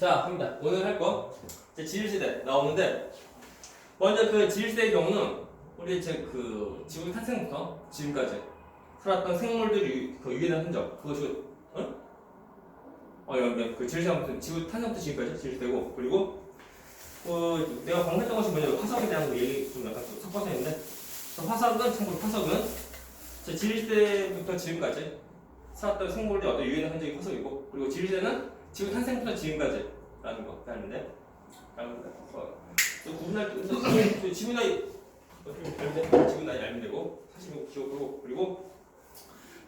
자, 갑니다. 오늘 할 거. 이제 지일시대 나오는데, 먼저 그 지일시대의 경우는, 우리 이제 그 지구 탄생부터 지금까지 살았던 생물들이 그 유해한 흔적, 그것이, 응? 어, 여기 그 지일시대부터, 지구 탄생부터 지금까지 지일시대고, 그리고, 그, 내가 방금 했던 것이 뭐냐, 화석에 대한 그 얘기 좀 약간 좀 섞어서 했는데, 그 화석은, 참고로 화석은, 제 지일시대부터 지금까지 살았던 생물들의 어떤 유해한 흔적이 화석이고, 그리고 지일시대는 지구 탄생부터 지금까지라는 거 하는데? 다른 거또 구분할 때 그래서 그 지구 나이 어떻게 보면 지구 나이 알면 되고 사실 기억으로 그리고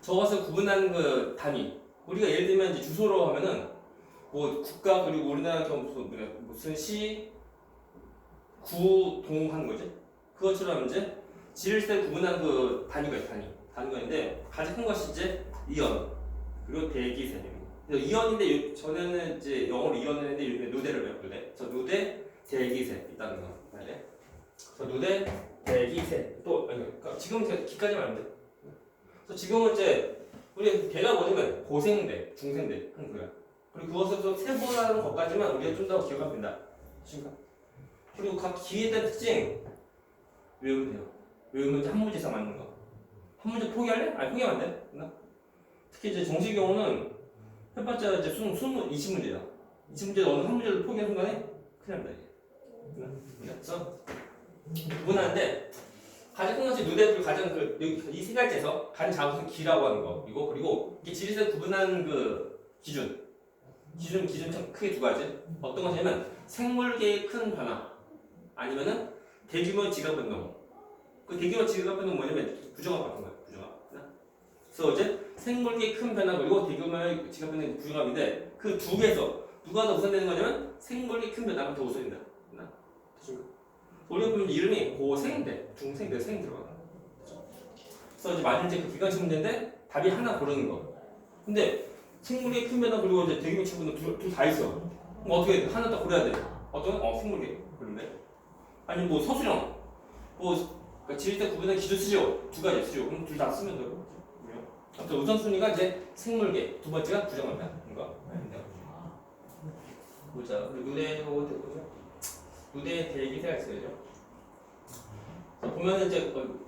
적어서 구분하는 그 단위. 우리가 예를 들면 이제 주소로 하면은 뭐 국가 그리고 우리나라 경우 무슨 뭐냐, 무슨 시, 구, 동 하는 거지? 그것처럼 이제 지일세 구분한 그 단위가 있 단위. 단위가 있는데 가장 큰 것이 이제 이연. 그리고 대기 세 이연인데 전에는 이제 영어로 이연을 했는데 요즘에 누대를 외워 누대. 그래서 누대 대기세 있다는 거. 네. 그래서 누대 대기세 또 아니 그러니까 지금 제가 기까지만 하면 돼. 그래서 지금은 이제 우리 걔가 뭐냐면 고생대, 중생대 하는 거야. 그리고 그것을 또 세분하는 것까지만 우리가 좀 더 기억하면 된다. 그러니까 그리고 각 기에 대한 특징 외우면 돼요. 외우면 한 문제 이상 맞는 거. 한 문제 포기할래? 아니 포기하면 안 돼. 특히 이제 정시 경우는 해봤자 이제 수능 20, 20문제야. 20문제 어느 한 문제를 포기하는 순간에 큰일 납니다. 이게. 그래서 구분하는데 가장 큰 것이 누대를 가장 그 이 세 가지에서 가장 작은 기라고 하는 거. 이거 그리고 이게 지리에서 구분하는 그 기준. 기준 기준 참 크게 두 가지. 어떤 것이냐면 생물계의 큰 변화 아니면은 대규모 지각 변동. 그 대규모 지각 변동 뭐냐면 부정합 같은 거야. 그래서 이제 생물계의 큰 변화 그리고 대규모의 지각 변동이 부정합인데 그 두 개에서 누가 더 우선되는 거냐면 생물계의 큰 변화가 더 우선된다. 됐습니까? 우리가 보면 이름이 고생대, 중생대, 생 들어가. 그래서 이제 맞은 이제 그 기관식 문제인데 답이 하나 고르는 거. 근데 생물계의 큰 변화 그리고 이제 대규모 변동 둘다 있어. 그럼 어떻게 해? 하나 딱 고려야 돼. 어떤? 어 생물계 그런데 아니 뭐 서술형 뭐 그러니까 지리대 구분의 기준 수조 두 가지 수조 그럼 둘 다 쓰면 되고. 아무튼 우선순위가 이제 생물계, 두 번째가 부정합니다. 이거. 보자. 누대 뭐 보자. 누대 대기세가 있어야죠. 자, 보면은 이제 어, 그,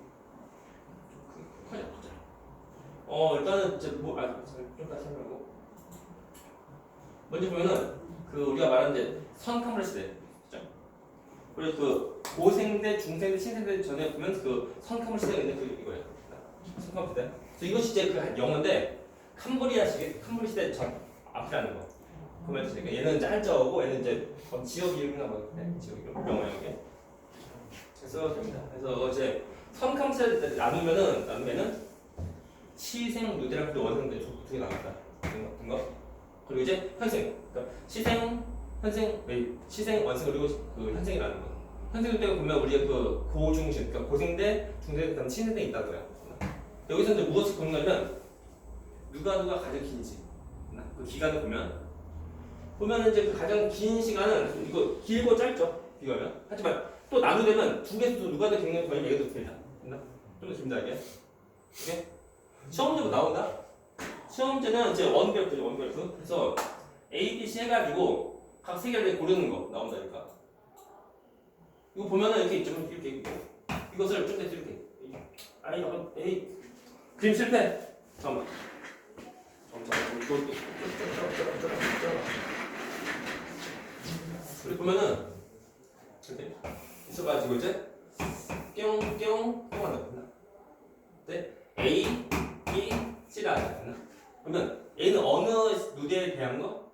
커져. 어 일단은 이제 뭐 아, 좀 다시 설명하고. 먼저 보면은 그 우리가 말한 이제 선카메라 시대, 그죠? 그리고 그 고생대, 중생대, 신생대 전에 보면 그 선카메라 시대가 있는 그 이거예요. 선카메라 시대. 이것이 이제 그 영어인데 캄보리아 시대, 캄보리아 시대 전 앞이라는 거. 그러면 이제 얘는 이제 한자어고 얘는 이제 어, 지역 이름이나 뭐 네, 지역 이름 영어 영어. 그래서 됩니다. 그래서 이제 선캄세 나누면은 나누면은 시생 누대랑 그 원생대 두개 나왔다. 된 거. 그리고 이제 현생. 그러니까 시생, 현생, 네, 시생, 원생 그리고 그 현생이라는 거. 현생 때가 보면 우리가 그 고중심, 그러니까 고생대, 중생대, 그다음 신생대 거야. 여기서 이제 무엇을 보는 거냐면 누가 누가 가장 긴지 그 기간을 보면. 보면 이제 그 가장 긴 시간은 이거 길고 짧죠 비교하면. 하지만 또 나누려면 두 개도 누가 더 얘가 더 길다 됐나? 좀더 길다 이게. 이게 시험 문제로 나온다? 시험 문제는 이제 원그래프죠 원그래프 그래서 A, B, C 해가지고 각 세 개를 고르는 거 나온다니까. 이거 보면은 이렇게 이렇게 있고. 이것을 좀더 이렇게. 아니 어, 그림 실패 잠깐만 잠깐만 우리 보면은 이렇게 있어가지고 이제 뿅뿅 뿅 한다 네 A, B, C라 하잖아 그러면 A는 어느 누대에 대한 거?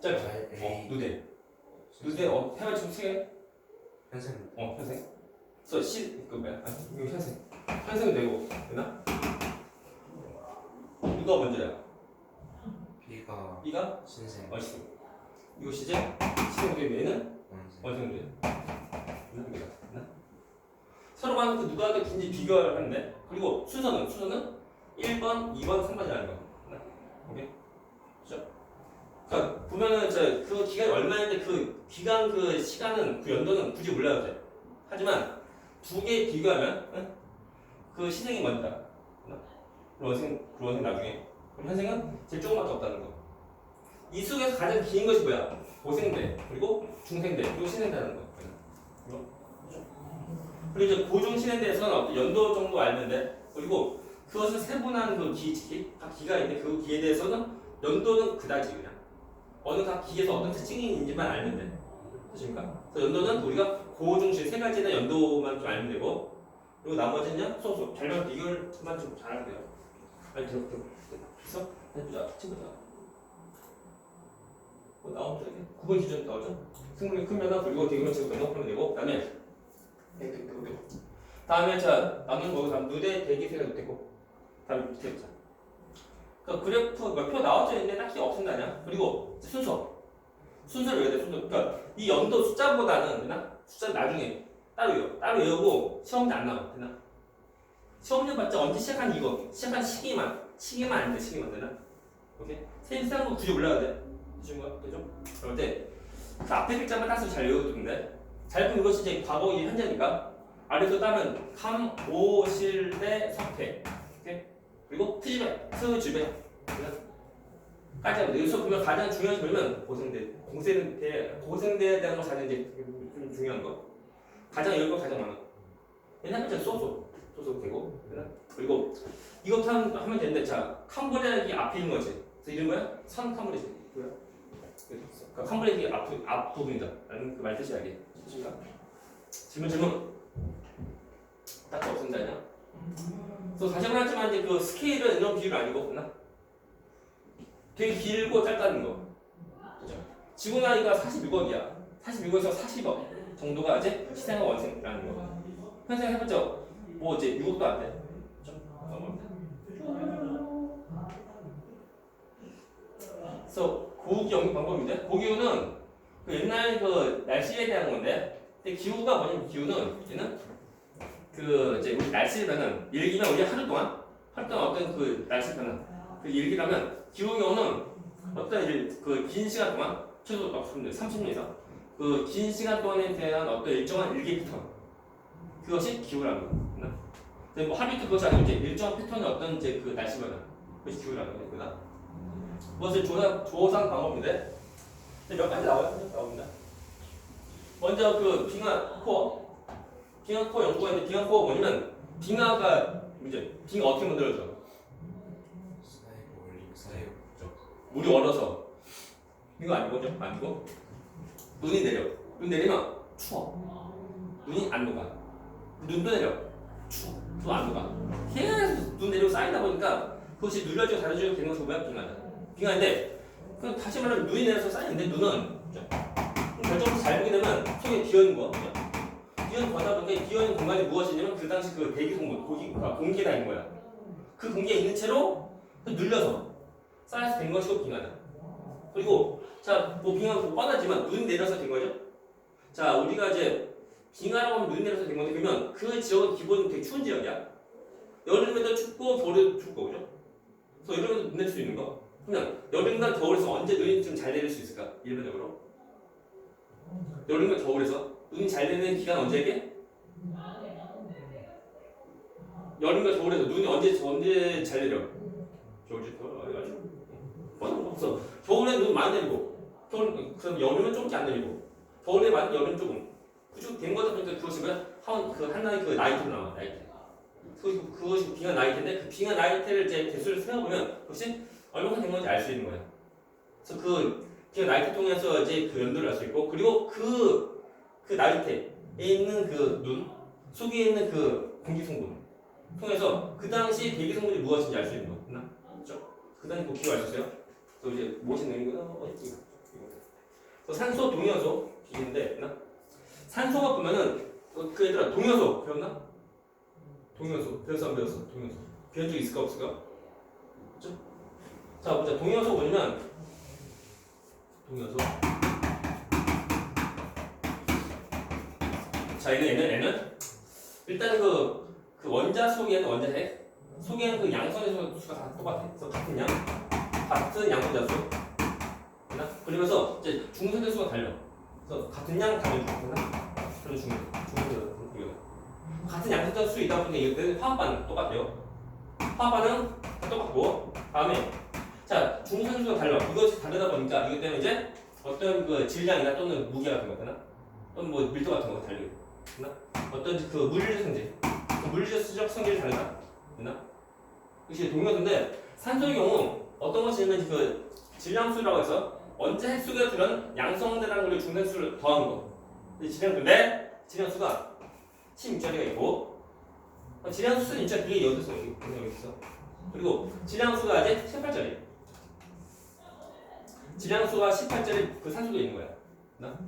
짧죠? 어, 누대 누대 어, 해가지고 세 개? 현생 어, 현생. 그래서 시, 그 뭐야? 아, 이거 현생. 현생 되고 되나? 누가 먼저야? B가 B가 신생 어 시. 이거 시제 되면 얘는 원생 원생 돼. 됩니다. 됐나? 서로 간그 누가 더 긴지 비교를 하는데 그리고 순서는 순서는 1번, 2번, 3번이라는 거. 오케이. 그죠? 그러니까 보면은 저그 기간이 얼마인데 그 기간 그 시간은 그 연도는 굳이 몰라도 돼. 하지만 두 개 비교하면 응? 그 시생이. 그리고 원생, 그리고 원생 나중에. 그럼 현생은 제일 조금밖에 없다는 거. 이 속에서 가장 긴 것이 뭐야? 고생대 그리고 중생대 그리고 신생대라는? 그죠? 그리고 이제 고중 신생대에서는 어떤 연도 정도 알는데 그리고 그것을 세분한 그 기, 기, 각 기가 있는데 그 기에 대해서는 연도는 그다지 그냥 어느 각 기에서 어떤 특징이 있는지만 알면 돼. 그래서 연도는 우리가 고중신 세 가지의 연도만 좀 알면 되고 그리고 나머지는 소소 잘만 비교를만 좀 잘하면 돼요. 빨리 들어 들어. 됐어? 해보자 친구들. 뭐 나오면 되게 9번 기준 나오죠? 승분이 크면은 그리고 대규모 치고 등록하면 되고 그다음에 이렇게 되고 되고 다음에 자 남는 거 다음 누대 대기세가 되고 다음 밑에 보자. 그 그래프 몇표 나와져 있는데 딱히 없앤다냐? 그리고 순서 순서를 외워야 돼 순서. 그러니까 이 연도 숫자보다는 되나? 숫자 나중에 따로 외워 따로 외우고 시험지 안 나와. 되나? 시험지 봤자 언제 시작한 이거? 시작한 시기만. 시기만 안돼 시기만 되나? 오케이? 거 굳이 올라가야 돼. 되신 거 되죠? 그럴 때 그 앞에 글자만 따서 잘 외워두는데 잘 보면 이것이 이제 과거 이 현재니까. 아래서 따면 감, 오, 실, 대, 석태 오케이? 그리고 트집에, 스, 집에. 까지 하면 돼. 여기서 보면 가장 중요한 점은 고생대. 고생대 고생대에 대한 거 가장 이제 좀 중요한 거 가장 이런 거 가장 많아. 옛날 때 소소 소소 되고. 그리고 이것도 한- 하면 되는데 자 캄브레기 앞에 있는 거지? 그래서 이런 거야? 선 캄브레지 뭐야? 그러니까 캄브레기 앞, 앞 부분이다. 라는 그 말 뜻이 알게 좋습니까? 질문 질문. 딱 없습니다냐? 그래서 다시 한번 하지만 이제 그 스케일은 이런 비율 아니고 나? 되게 길고 짧다는 거. 그죠? 지구 나이가 46억이야. 46억에서 40억 정도가 이제 시생아 원생이라는 거 현생 해봤죠? 뭐 이제 6억도 안돼. 그래서 고기 연구 방법인데 고기후는 그 옛날 그 날씨에 대한 건데 근데 기후가 뭐냐면 기후는 얘는 그 이제 우리 날씨 변은 일기면 우리 하루 동안 하루 동안 어떤 그 날씨 변은 그 일기라면 기후 경우는 어떤 일, 그 긴 시간 동안 최소 30년 이상 그 긴 시간 동안에 대한 어떤 일정한 일기 패턴 그것이 기후라는 거구나. 근데 뭐 하루 이틀 그것이 아니고 이제 일정한 패턴의 어떤 이제 그 날씨 변화 그것이 기후라는 거구나. 그것을 조사 조사하는 방법인데 몇 가지 나와요. 나옵니다. 먼저 그 빙하 코어 빙하 코어 연구가 있는데 빙하 코어 뭐냐면 빙하가 이제 빙하 어떻게 만들어져? 물이 얼어서 이거 아니고죠? 아니고 눈이 내려. 눈 내리면 추워. 눈이 안 녹아. 눈도 내려. 추워. 또안 녹아. 계속 눈 내리고 쌓이다 보니까 그것이 눌려지고 다려지고 되는 것이 뭐야? 빙하다. 빙하인데 그 다시 말하면 눈이 내려서 쌓이는데 눈은 결정해서 잘 보게 되면 속에 비어있는 거 그죠? 비어있는 거다 보니까 비어있는 공간이 무엇이냐면 그 당시 그 대기 성분 고기, 아, 공기가 있는 거야. 그 공기가 있는 채로 눌려서 쌓여서 된 것이고 빙하다 그리고 자, 뭐 빙하가 뻔하지만 눈이 내려서 된 거죠. 자, 우리가 이제 빙하라고 하면 눈이 내려서 된 건데 그러면 그 지역은 기본 되게 추운 지역이야. 여름에도 춥고 겨울에도 춥고 그죠? 그래서 여름에도 눈 내릴 수 있는 거. 그러면 여름과 겨울에서 언제 눈이 좀 잘 내릴 수 있을까? 일반적으로. 여름과 겨울에서 눈이 잘 내리는 기간 언제게? 여름과 겨울에서 눈이 언제 언제 잘 내려? 겨울지 겨울 뻔한 없어. 겨울에 눈 많이 내리고 겨울 그럼 여름은 조금씩 안 내리고 겨울에 많이 여름 조금 그쪽 된 거다 보니까 그것이 뭐야 한그 하나의 그 나이트로 나와 나이트 그 그것이 빙하 나이트인데 그 빙하 나이트를 이제 개수를 세어보면 그것이 얼마나 된 건지 알 수 있는 거야 그래서 그 빙하 나이트 통해서 이제 그 연도를 알 수 있고 그리고 그 그 나이트에 있는 그 눈 속에 있는 그 공기 성분 통해서 그 당시 대기 성분이 무엇인지 알 수 있는 거구나 그렇죠? 그 당시 뭐 기억 알수 있어요? 또 이제 무엇이 내는 거야? 어, 이거. 또 산소 동요소 비인데 나 산소가 보면은 어, 그 얘들아 동요소 배웠나? 동요소 배웠어 안 배웠어? 동요소 배운 적 있을까 없을까? 그죠? 자 보자 동요소 뭐냐면 동요소 자 얘는 얘는 얘는 일단 그, 그 원자 속에는 원자핵 속에는 그 양성의 수가 다 똑같아 그래서 같은 양 같은 양분자수? 그러면서 이제 중성의 수가 달려 그래서 같은 양 다른 중 그런 중 중성의 같은 양분자 수 있다 보니까 이것들 화합반 똑같아요 화합반은 다 똑같고 다음에 자, 중산수가 달라. 이것이 다르다 보니까 이것 때문에 이제 어떤 그 질량이나 또는 무게 같은 거 되나? 또는 뭐 밀도 같은 거 달리고 되나? 어떤 그 물리적 성질, 그 물리적 성질이 다르다. 되나? 이것이 동요인데 산소의 경우 어떤 것이 있냐면 그 질량수라고 해서 언제 횟수가 들은 양성대라는 걸 중산수를 더한 거. 질량수인데 질량수가 16짜리가 있고 어, 질량수는 진짜 그게 여기 있어 여기 여기 있어. 그리고 질량수가 이제 18짜리. 질량수가 18짜리 그 산소도 있는 거야. 나?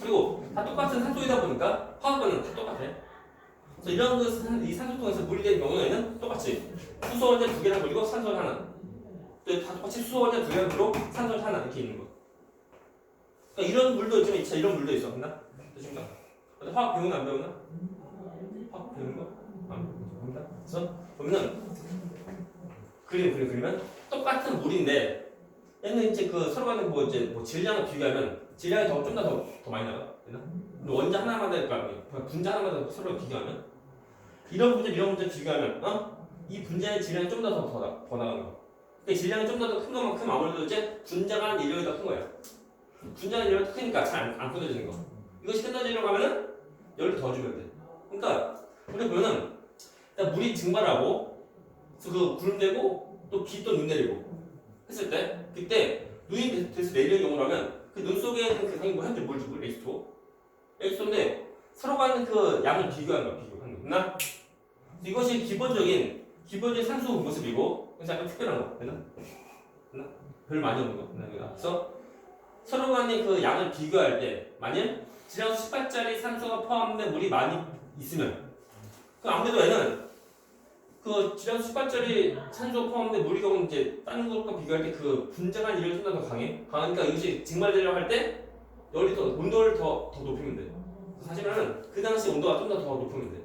그리고 다 똑같은 산소이다 보니까 화학반은 다 똑같아. 그래서 이런 그 산- 이 산소통에서 물이 되는 경우에는 똑같이 수소 원자 두 개랑 그리고 산소 하나. 또다 똑같이 수소 원자 두 개랑 그리고 산소 하나 이렇게 있는 거. 그러니까 이런 물도 있지만 진짜 이런 물도 있어. 맞나? 근데 화학 배우나 안 배우나? 화학 배우는 거? 안 배운다. 그래서 보면은 그림 그림 그리면 똑같은 물인데 얘는 이제 그 서로 간에 뭐 이제 뭐 질량을 비교하면 질량이 더 좀 더더더 많이 나가 되나? 원자 하나만 될까 분자 하나만 서로 비교하면 이런 분자 이런 분자 비교하면 어? 이 분자의 질량이 좀 더더더더 나가는 거. 그 질량이 좀 더 큰 것만큼 아무래도 이제 분자가 하는 인력이 더 큰 거야. 분자가 인력이 더 크니까 잘안 끊어지는 거. 이것이 끊어지려고 하면은 열을 더 주면 돼. 그러니까 우리 보면은 물이 증발하고 그 구름 되고 또 비 또 눈 내리고 했을 때 그때 눈이 돼서 내리는 경우라면 그 눈 속에 있는 그 상이 뭐 현재 뭘 주고 H2O H2O인데 서로 가는 그 양을 비교하는 거야 비교하는 거나 이것이 기본적인 기본적인 산소 모습이고 그래서 약간 특별한 거 되나? 되나? 별 많이 없는 거 되나? 그래서 서로 간의 그 양을 비교할 때 만약 질량수 18짜리 산소가 포함된 물이 많이 있으면 그 아무래도 얘는 그 질량수 18짜리 산소 포함된 물이 경우 이제 다른 것과 비교할 때 그 분자간 좀더 강해 강하니까 이것이 증발되려고 할 때 열이 더 온도를 더, 더 높이면 돼 사실은 그 당시 온도가 좀 더 더 높으면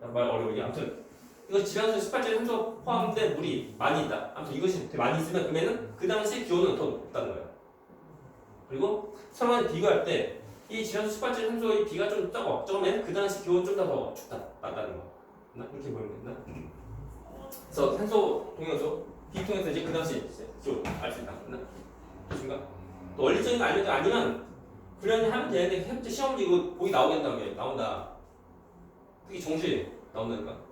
돼말 어려우게 아무튼 이거 질량수 18짜리 산소 포함된 물이 많이 있다 아무튼 이것이 많이 있으면 그러면은 그 당시 기온은 더 높다는 거야 그리고 간에 비교할 때이 질량수 18짜리 산소의 비가 좀 적어 적으면 그 당시 기온 좀더더 춥다 낮다는 거나 이렇게 보면 된다. 그래서 산소 동영수 B 통해서 이제 그 당시 알수 있다. 나 됐습니까? 또 원리적인 거 아니면 아니면 그냥 하면 되는데 현재 시험 이거 보기 나오겠다는 게 나온다. 특히 정시 나온다니까.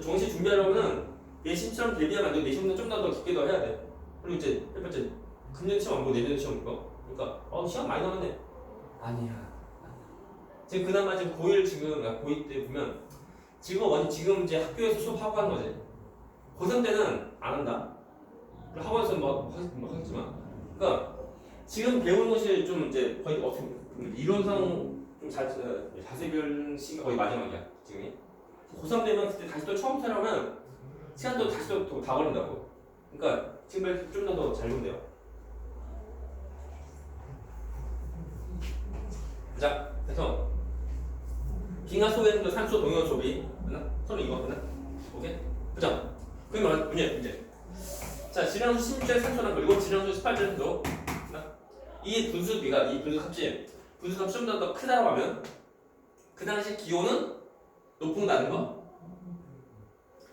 정시 준비하려면은 내신처럼 대비하면 안 되고 내신보다 좀더 깊게 더 해야 돼. 그리고 이제 첫 번째 금년 시험 안 보고 내년 시험 거. 그러니까 어 시험 많이 나왔네. 아니야. 지금 그나마 지금 고1 지금 아, 고2 때 보면 지금 어디 지금 이제 학교에서 수업하고 하는 거지. 고3 때는 안 한다. 학원에서 뭐, 하- 뭐 하겠지만. 그러니까 지금 배우는 것이 좀 이제 거의 어떻게 이론상 좀 자, 어, 시기가 거의 마지막이야. 지금이. 고3 되면 그때 다시 또 처음부터 하면 시간도 다시 또다 걸린다고. 그러니까 지금 좀더더잘 보면 돼요. 자, 그래서 빙하 속에 있는 그 산소 동요 소비 되나? 서로 이거 되나? 오케이? 그죠? 그게? 문제 문제 자 질량수 16짜리 산소랑 그리고 질량수 18짜리 산소? 이 분수 비가 이 분수 값이 분수 값이 좀더더 크다고 하면 그 당시 기온은 높은다는 거?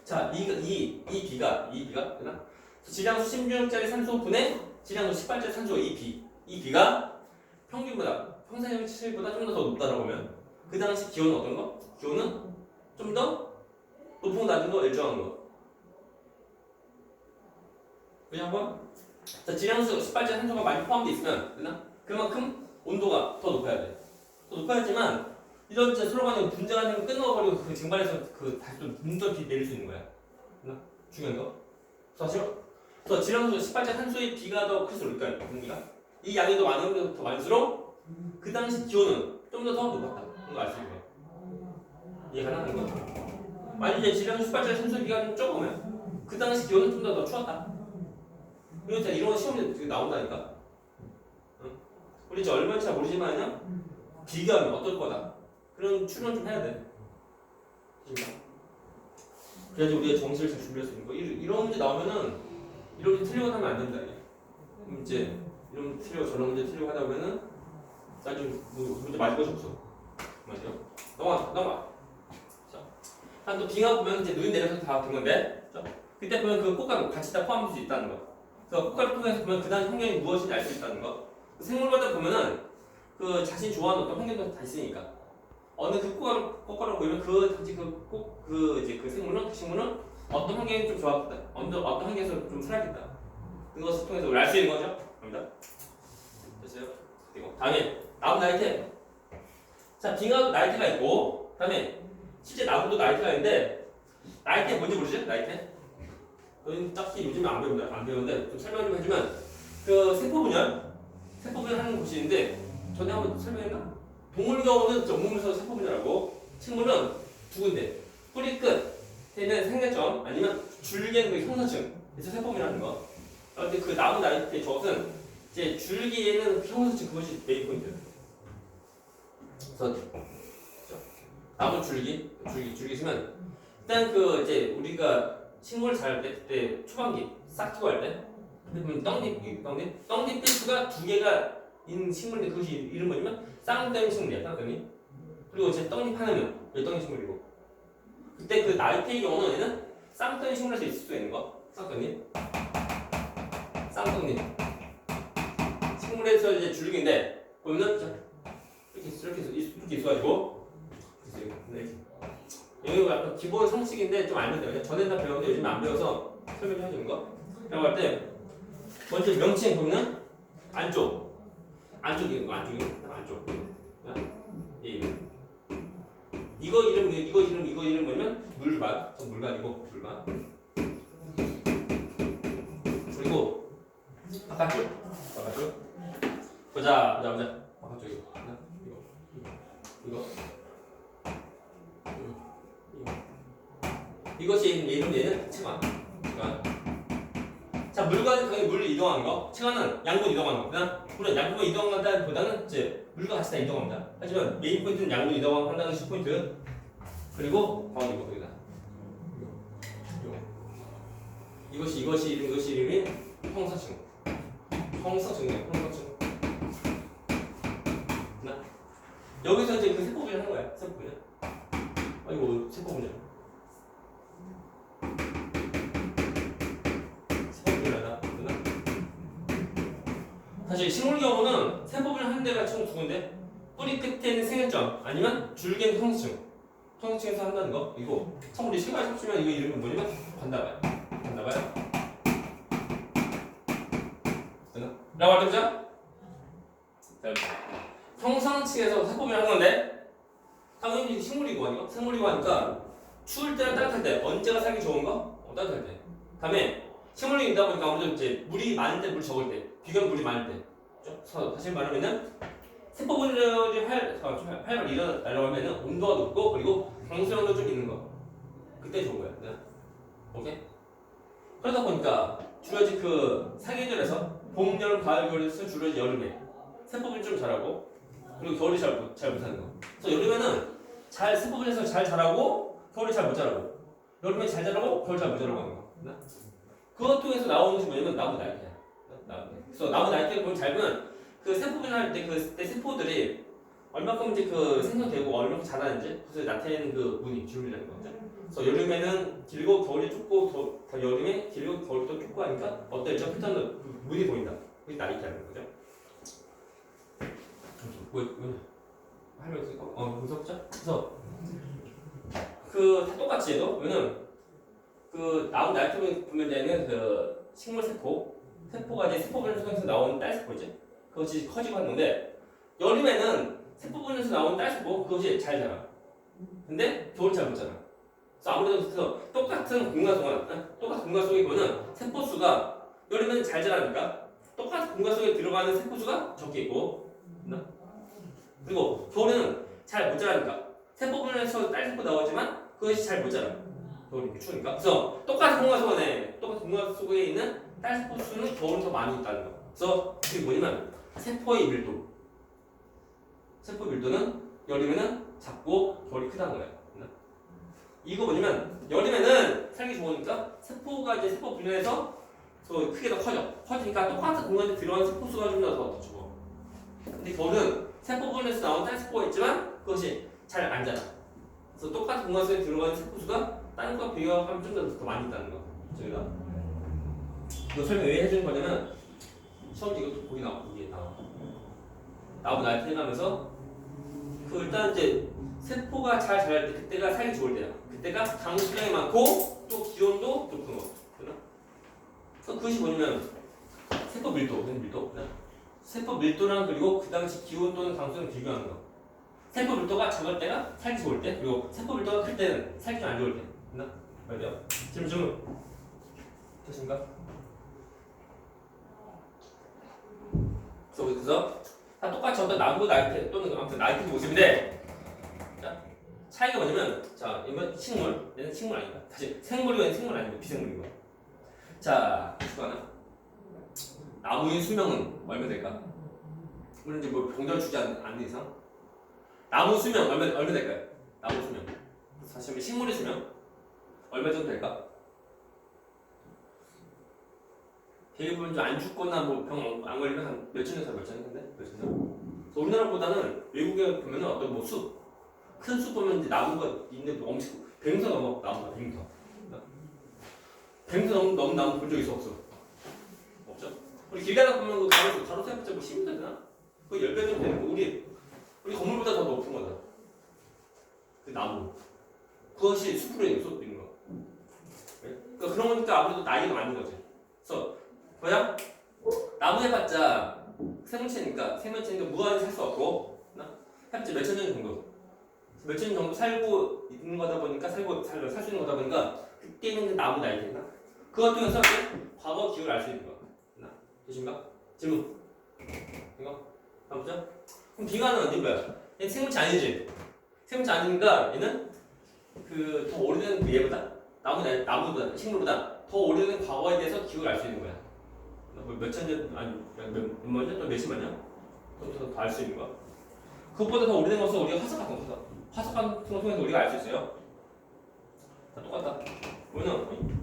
자, 이, 이, 이 비가, 이 비가, 되나? 질량수 16짜리 산소 분의 질량수 18짜리 산소 이 비. 이 비가 평균보다, 평균 치보다 좀더더 높다라고 하면 그 당시 기온은 어떤 거? 기온은 좀 더 높은 거 낮은 거 일정한 거. 그지 한번? 자, 질량수 18자 산소가 많이 포함되어 있으면 되나? 그만큼 온도가 더 높아야 돼. 더 높아야지만 이런 이제 서로 간에 분자가 되면 끊어버리고 그 증발해서 그 다시 또비 내릴 수 있는 거야. 중요한 거. 사실 그래서 질량수 18자 산소의 비가 더 클수록 그러니까 공기가 이 양이 더 많으면 더 많을수록 그 당시 기온은 좀 더 더 높았다. 이거 알수 있는 거야. 이해가 나는 거. 만약에 질량수 18자 산소의 비가 좀 적으면 그 당시 기온은 좀 더 더 추웠다. 진짜 이런 거 되게 나온다니까. 응? 우리 이제 얼마인지 잘 모르지만요. 비교하면 어떨 거다. 그런 추론 좀 해야 돼. 그래야지 우리가 정시를 잘 준비할 수 있는 거. 이- 이런 문제 나오면은 이런 문제 틀리고 하면 안 된다. 문제 이런 문제 틀리고 저런 문제 틀리고 하다 보면은 나중에 뭐 문제 맞을 것이 없어. 맞죠? 넘어가 넘어가. 자, 한또 빙하 보면 이제 눈이 내려서 다 된 건데. 자, 그때 보면 그 꽃가루 같이 다 포함될 수 있다는 거. 그래서 꽃가루 통해서 보면 그 다음 환경이 무엇인지 알 수 있다는 거. 생물마다 보면은 그 자신 좋아하는 어떤 환경도 다 있으니까 어느 그 꽃가루 꽃가루 보이면 그 단지 그꽃그 그 이제 그 생물은 그 식물은 어떤 환경이 좀 좋았다, 어떤 어떤 환경에서 좀 살았겠다. 그것을 통해서 우리 알수 있는 거죠. 갑니다. 됐어요? 그리고 다음에 나무 나이테. 자, 빙하도 나이테가 있고, 다음에 실제 나무도 나이테가 있는데 나이테 뭔지 모르죠? 나이테? 저희는 딱히 요즘에 안 배운다, 안 배우는데 좀 설명 좀 해주면 그 세포 분열, 세포 분열하는 곳이 있는데 전에 한번 설명했나? 동물 경우는 전문에서 세포 분열하고 식물은 두 군데 뿌리 끝에는 생략점 아니면 그 형사층에서 세포 분열하는 거. 근데 그 나무 나이테 저것은 이제 줄기에는 그 형사층 그것이 메인 포인트. 그래서 나무 줄기, 줄기, 줄기 쓰면 일단 그 이제 우리가 식물 자랄 때 그때 초반기 싹 트고 할 때, 그러면 떡잎, 떡잎, 떡잎 필수가 두 개가 있는 식물인데 그것이 이름 뭐냐면 쌍떡잎 식물이야, 쌍떡잎. 그리고 이제 떡잎 하나면 왜 떡잎 식물이고. 그때 그 나이테의 경우는 얘는 쌍떡잎 식물에서 있을 수 있는 거, 쌍떡잎, 쌍떡잎. 식물에서 이제 줄기인데 보면은 자, 이렇게 이렇게 있- 이렇게 있어가지고 네. 이거 약간 기본 상식인데 좀 알면 돼요. 전에 다 배웠는데 요즘 안 배워서 설명해 주는 거. 라고 할 때 먼저 명칭 보면 안쪽 안쪽이 이거 안쪽이 안쪽. 이 이름 이거 이름 이거 이름 이거 이름 뭐냐면 물밭 저 물밭이고 물밭. 그리고 바깥쪽? 바깥쪽? 보자 보자 보자. 바깥쪽이 하나 이거 이거 이것이 이름 얘는 체관. 체관. 자 물과는 당연히 물 이동하는 거. 체관은 양분 이동하는 거. 그냥 물은 양분 이동한다보다는 이제 물과 같이 다 이동합니다. 하지만 메인 포인트는 양분 이동한다는 시 포인트. 그리고 이거 여기다. 이것이 이것이 이름 이것이 이름이 형사층. 형사층이에요. 형사층. 나 여기서 이제 식물 경우는 세포분열 하는 데가 총 두 군데. 뿌리 끝에는 생액점 아니면 줄기는 형층. 형층에서 한다는 거. 이거 참 우리 시간 합치면 이거 이름이 뭐냐면 관다발. 관다발. 됐나? 라고 할 때죠? 자, 형상층에서 세포분열 하는 건데 당연히 식물이고 아니고 생물이고 하니까 추울 때랑 따뜻할 때 언제가 살기 좋은 거? 어, 따뜻할 때. 다음에 식물이 있다 보니까 아무래도 이제 물이 때, 물 적을 때, 비교하면 물이 많을 때. 저- 다시 말하면은 세포 분열이 활, 어, 좀 활- 활발 일어나려고 하면은 온도가 높고 그리고 강수량도 좀 있는 거. 그때 좋은 거야. 네. 오케이? 그러다 보니까 주로 그 사계절에서 봄, 여름, 가을, 겨울에서 주로 여름에 세포 분열 좀 잘하고 그리고 겨울이 잘, 못- 잘 못하는 거. 그래서 여름에는 잘 세포 분열에서 잘 자라고 겨울에 잘못 자라고 여름에 잘 자라고 겨울 잘 못 자라고 하는 거. 네? 그것 통해서 나오는 것이 뭐냐면 나무 나이테야. 나무. 그래서 나무 보면 잘 보면 그 세포 분열할 때그 세포들이 얼마큼 이제 그 생성되고 얼마큼 자라는지 그래서 나타내는 그 무늬 줄이라는 거죠. 그래서 여름에는 길고 겨울이 좁고 더, 더 여름에 길고 겨울이 또 좁고 하니까 어떤 일정 패턴도 무늬 보인다. 그게 나이테라는 거죠. 뭐, 뭐, 할말 있을까? 어, 무섭죠? 그래서 그다 똑같이 해도 왜냐면 그 나온 나이트로 보면 되는 그 식물 세포 세포가 이제 세포 분열 통해서 나오는 딸 세포지 그것이 커지고 하는데 여름에는 세포 분열에서 나오는 딸 세포 그것이 잘 자라. 근데 겨울 잘 못 자라. 그래서 아무래도 그래서 똑같은 공간 어? 똑같은 공간 속에 보면 세포 수가 여름에는 잘 자라니까 똑같은 공간 속에 들어가는 세포 수가 적게 있고? 그리고 겨울에는 잘 못 자라니까 세포 분열에서 딸 세포 나오지만 그것이 잘 못 자라. 겨울이 추우니까. 그래서 똑같은 공간 속에 똑같은 공간 속에 있는 딸 세포 수는 겨울은 더 많이 있다는 거 그래서 그게 뭐냐면 세포의 밀도 세포 밀도는 여름에는 작고 겨울이 크다는 거예요 있나? 이거 뭐냐면 여름에는 살기 좋으니까 세포가 이제 세포 분열해서 더 크게 더 커져 커지니까 똑같은 공간에 들어간 세포 수가 좀더더 적어 근데 겨울은 세포 분열에서 나온 딸 세포가 있지만 그것이 잘 안 자라. 그래서 똑같은 공간 속에 들어가는 세포 수가 다른 거 비교하면 좀 더 많이 있다는 거. 저기다. 이거 설명 왜 해주는 거냐면 처음 이거 거기 나와 거기에 나와. 나무 나이트 해가면서 그 일단 이제 세포가 잘 자랄 때 그때가 살기 좋을 때야. 그때가 강수량이 많고 또 기온도 높은 거. 그나? 그것이 뭐냐면 세포 밀도, 밀도? 그나? 세포 밀도랑 그리고 그 당시 기온 또는 강수를 비교하는 거. 세포 밀도가 적을 때가 살기 좋을 때, 그리고 세포 밀도가 클 때는 살기 좀 안 좋을 때. 됐나? 맞죠? 지금 좀 되신가? 그래서 다 똑같이 어떤 나무 나이트 또는 아무튼 나이트 모습인데 자 차이가 뭐냐면 자 이건 식물. 얘는 식물 아니다. 다시 생물이고 얘는 생물 아니고 비생물이고 자 주관아 나무의 수명은 얼마 될까? 우리는 이제 뭐 병절 주지 않- 않는 이상? 나무 수명 얼마 얼마 될까요? 나무 수명. 사실 식물의 수명 얼마 정도 될까? 대부분 이제 안 죽거나 뭐병안 걸리면 한 몇천 년 살아 몇천 년인데 몇천 년. 그래서 우리나라보다는 외국에 보면은 어떤 뭐 숲, 큰 숲 보면 이제 나무가 있는데 엄청 백서 넘어 나무가 백서. 백서 넘넘 나무 본 적 있어 없어? 없죠? 우리 길 가다 보면 그 가로 가로 세봤자 뭐 10m 되나? 그 10배 정도 되는 거 우리 우리 건물보다 더 높은 거다. 그 나무. 그것이 숲으로 있는 숲 있는 거. 네? 그러니까 그런 거니까 아무래도 나이가 많은 거지. 그래서 뭐야? 나무 해봤자 생물체니까 생물체니까 무한히 살 수 없고 나 해봤자 몇천 년 정도 몇천 년 정도 살고 있는 거다 보니까 살고 살고 살수 있는 거다 보니까 그때 있는 나무 나이겠나? 그것 통해서 과거 기후를 알수 있는 거야. 나 되신가? 질문. 이거 한번 보자. 그럼 빙하는 어디 뭐야? 얘 생물체 아니지? 생물체 아니니까 얘는 그 더 오래된 그 얘보다 나무 나무보다 식물보다 더 오래된 과거에 대해서 기후를 알수 있는 거야. 뭐 몇천 년 아니 몇몇 년또 몇십만 년? 더알 수 있는 거야. 그것보다 더 오래된 것은 우리가 화석 같은 거 화석 같은 거 통해서 우리가 알 수 있어요. 다 똑같다. 뭐는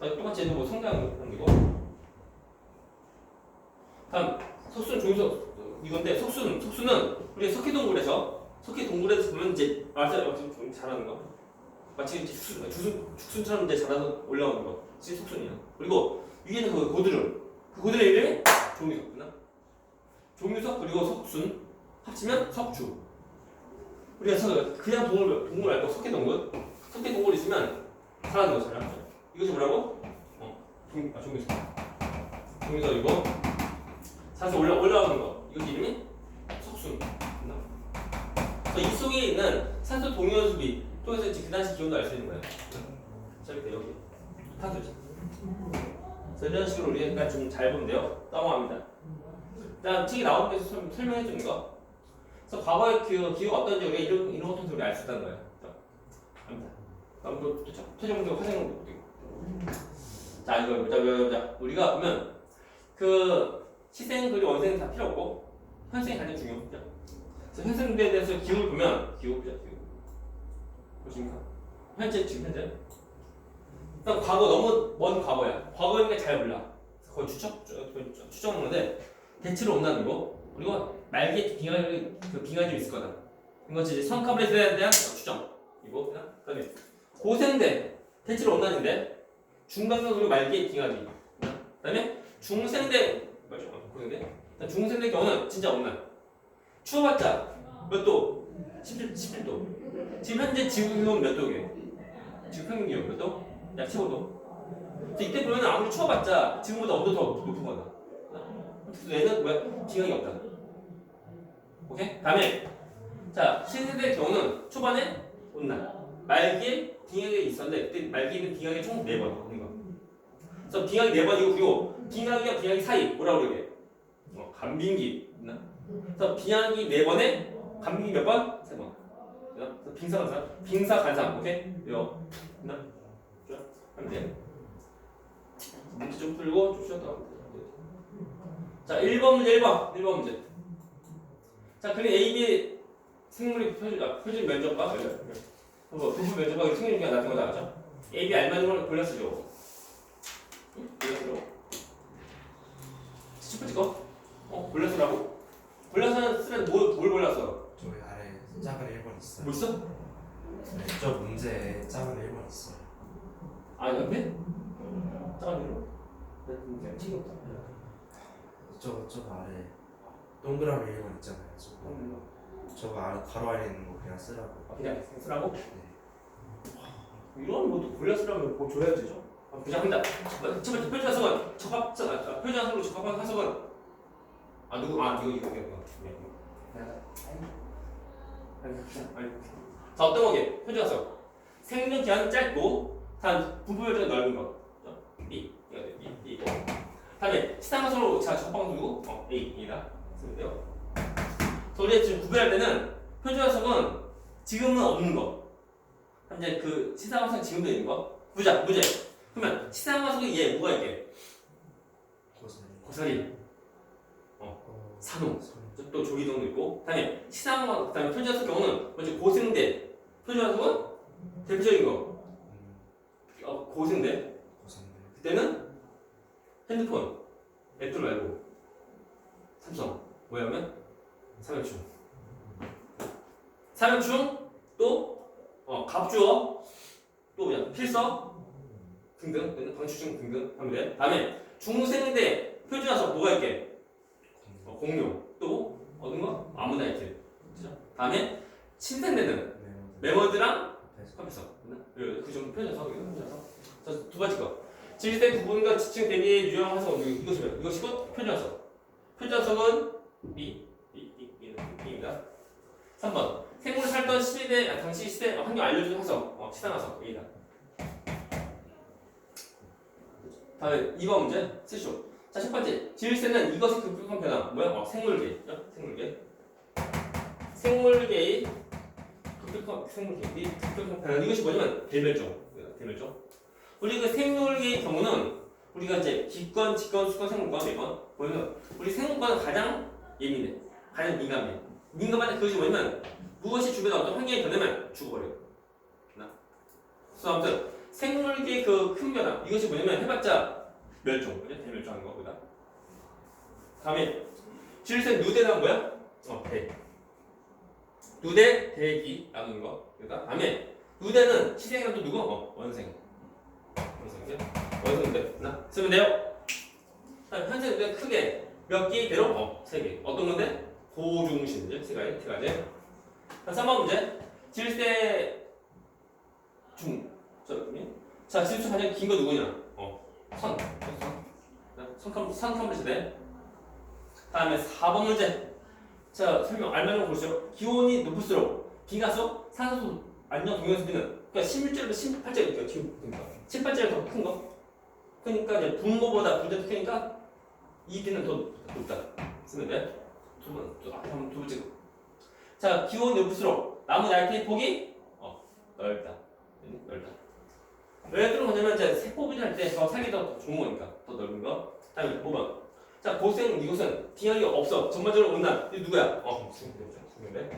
다 똑같이 해도 뭐 성장이고. 다음 석순 종이석 이건데 석순 석순은 우리 석회 동굴에서 석회 동굴에서 보면 이제 지금 좀 잘하는 거. 마치 이제 죽순, 죽순, 죽순처럼 이제 자라서 올라오는 거. 그게 석순이야. 그리고 위에는 그 고드름. 그 고드름 이름이 종유석구나. 종유석 그리고 석순 합치면 석주. 우리가 서- 그냥 동물 동물 말고 석회동굴. 석회동굴 있으면 살아는 거잖아. 이것이 뭐라고? 어, 종, 아, 종유석. 종유석이고 산소 올라 올라오는 거. 이것 이름이 석순. 그래서 이 속에 있는 산소 통해서 이제 그 당시 기온도 알 수 있는 거야. 자, 이렇게 여기 탄소지. 이런 식으로 우리가 좀 잘 보면 돼요. 넘어갑니다. 일단 책이 데서 설- 설명해 주는 거. 그래서 과거의 기후, 기후가 어떤지 우리가 이런, 이런 것도 우리 알 수 있다는 거예요. 압니다. 다음 또 토종문제 화생문제 자 이거 보자 보자. 우리가 보면 그 시생 그리고 원생 다 필요 없고 현생이 가장 중요하죠. 그래서 현생에 대해서 기후를 보면 기후 보자 기후. 보십니까? 현재 지금 현재. 일단 과거 너무 먼 과거야. 과거니까 잘 몰라. 거의 추적 추- 추정하는 건데 대체로 온난이고 그리고 말기 빙하기 그 빙하기 있을 거다. 이것이 이제 성카브레스에 대한 추정이고 그다음에 고생대 대체로 온난인데 중간과 그리고 말기 빙하기. 그다음에 중생대 맞죠? 어, 고생대. 중생대 경우는 진짜 온난. 추워봤자 몇 도? 17, 17도. 지금 현재 지구 기온 몇 도게? 지금 평균 기온 몇 도? 약 15도. 이때 보면 아무리 추워봤자 지금보다 온도 더 높은 거다. 얘는 뭐야? 기강이 없다. 오케이? 다음에 자 신세대 경우는 초반에 온난, 말기에 빙하기 있었는데 그때 말기는 빙하기 총 4번 있는 거. 그래서 빙하기 4번이고 그리고 빙하기와 빙하기 사이 뭐라 그러게? 어, 간빙기 있나? 그래서 빙하기 4번에 간빙기 몇 번? 3번. 그래서 빙사 간사, 빙사 간사, 오케이? 이거 있나? 좋아? 하면 돼. 문제 좀 풀고 좀 쉬었다 가면 돼. 자, 1번 문제 1번. 1번 문제. 자, 그럼 AB 생물이 표준, 표준 면적과 뭐 표준 면적과 생물 중에 나쁜 거 나가죠? AB 알맞은 쓰죠. 골라 쓰죠. 슈퍼 찍어? 어, 골라 쓰라고? 골라서 쓰면 뭘, 뭘 골랐어? 저기 아래 짝을 1번 있어요. 뭐 있어? 네, 저 문제에 짝을 1번 있어요. 아 옆에? 네, 그냥 챙겼다. 저거 저거 아래 동그라미 1번 있잖아요. 저거 음. 저거 아래 가로 아래 있는 거 그냥 쓰라고. 아, 그냥 쓰라고? 네. 이런 것도 골라 쓰라면 뭐 줘야 되죠? 아, 한다. 첫 번째 표준 화석은 적합, 저, 아, 표준 화석으로 적합한 화석은 아 누구? 아 이거 이거 이거 이거. 아니, 자 어떤 거게? 표준 화석. 생명 기한은 짧고 단 분포 혈전이 넓은 거. 자, B 이거 돼, B B 이거. 다음에 시상 화석으로 자거 누구? 어 A A다. 쓰면 돼요. 그래서 우리 지금 구별할 때는 표준 화석은 지금은 없는 거. 현재 그 시상화석 지금도 있는 거 무자 무제 그러면 시상화석에 얘 뭐가 있게 고사리. 고사리 어. 산호 손. 또 조기동도 있고 그다음에 시상화 그다음에 표준화석 경우는 먼저 고생대 표준화석은 대표적인 거 음. 어, 고생대. 그때는 핸드폰 애플 말고 삼성. 뭐냐면 삼엽충. 삼엽충 또 어, 갑주어 또 그냥 필서 등등 또는 방출증 등등 하면 돼 다음에 중생대 표준화석 뭐가 있게? 어, 공룡. 또 어떤 거? 아모나이트. 그죠? 다음에 침생대는 네. 컴퓨터 표준화석 이거 표준화석 자두 가지 거. 질색 구분과 지층 대비 유형 화석 이것이면 이것이고 표준화석 표준화석은 B B B B B입니다. 3번. 생물 살던 시대 아, 당시 시대 환경 알려준 화석 어, 화석 A다. 다음에 2번 문제. 쓰시오. 자첫 번째. 질세는 이것의 급격한 변화. 뭐야? 어, 생물계. 어? 생물계. 생물계의 급격한 생물계 이 급격한 변화 이것이 뭐냐면 대멸종 대멸종 우리 그 생물계의 경우는 우리가 이제 기권, 직권, 수권, 생물권 매번 보면 우리 생물권은 가장 예민해 가장 민감해 민감한데 그것이 뭐냐면 무엇이 주변에 어떤 환경이 변하면 죽어버려요. 나. 그래서 아무튼 생물계의 그큰 변화 이것이 뭐냐면 해봤자 멸종, 그죠? 대멸종하는 거보다. 다음에 질색 누대란 뭐야? 어, 대. 누대, 대기 나누는 거. 그러니까 다음에 누대는 희생이란 또 누구? 어, 원생. 원생이죠? 원생인데 나 쓰면 돼요. 현재 누대 크게 몇 개대로? 어, 세 개. 어떤 건데? 고중심이죠. 세 가지, 세 가지. 자, 3번 문제. 질세 중. 자, 여기. 자, 질수 가장 긴 거 누구냐? 어, 선. 선. 선컴, 선컴 시대. 다음에 4번 문제. 자, 설명 알맞은 보시죠. 기온이 높을수록 비가수, 산소, 안녕 동영수비는 그러니까 11절부터 18절 기온 그러니까 18절이 더 큰 거. 그러니까 이제 분모보다 분자도 크니까 이 비는 더 높다. 쓰면 돼. 두 번, 두, 앞에 한번 두 번째 거. 자, 기온이 높을수록 나무 나이테의 폭이 어, 넓다. 음, 넓다. 왜 그런 거냐면 이제 세포분이 할때 더 살기 더 좋은 거니까 더 넓은 거. 다음에 5번. 자, 고생 이곳은 비약이 없어. 전반적으로 온난. 이 누구야? 어, 중생대죠. 중생대.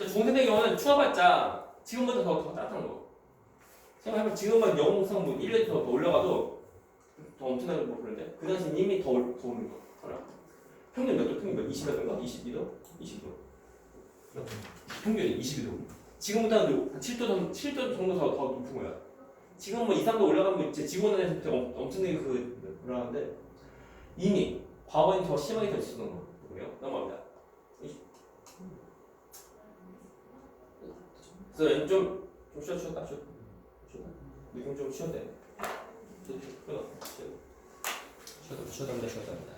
자, 중생대 경우는 추워봤자 지금보다 더, 더 따뜻한 거. 생각해보면 지금은 영상 뭐 1년 더, 더 올라가도 더 엄청나게 못 그런데 그 당시 이미 더, 올- 더 오는 거. 알아? 평균 몇 도? 평균 몇? 20도인가? 22도? 20도. 평균이 22도. 지금보다는 한 7도 정도, 7도 정도 더, 더 높은 거야. 지금 뭐 2, 3도 올라가면 이제 지구온난화에서 엄- 엄청나게 그 올라가는데 이미 과거엔 더 심하게 더 있었던 거. 그래요? 넘어갑니다. 그래서 좀, 좀 쉬어, 쉬었다. 쉬었다. 느낌 좀 쉬었다, 쉬었다, 쉬었다, 쉬었다.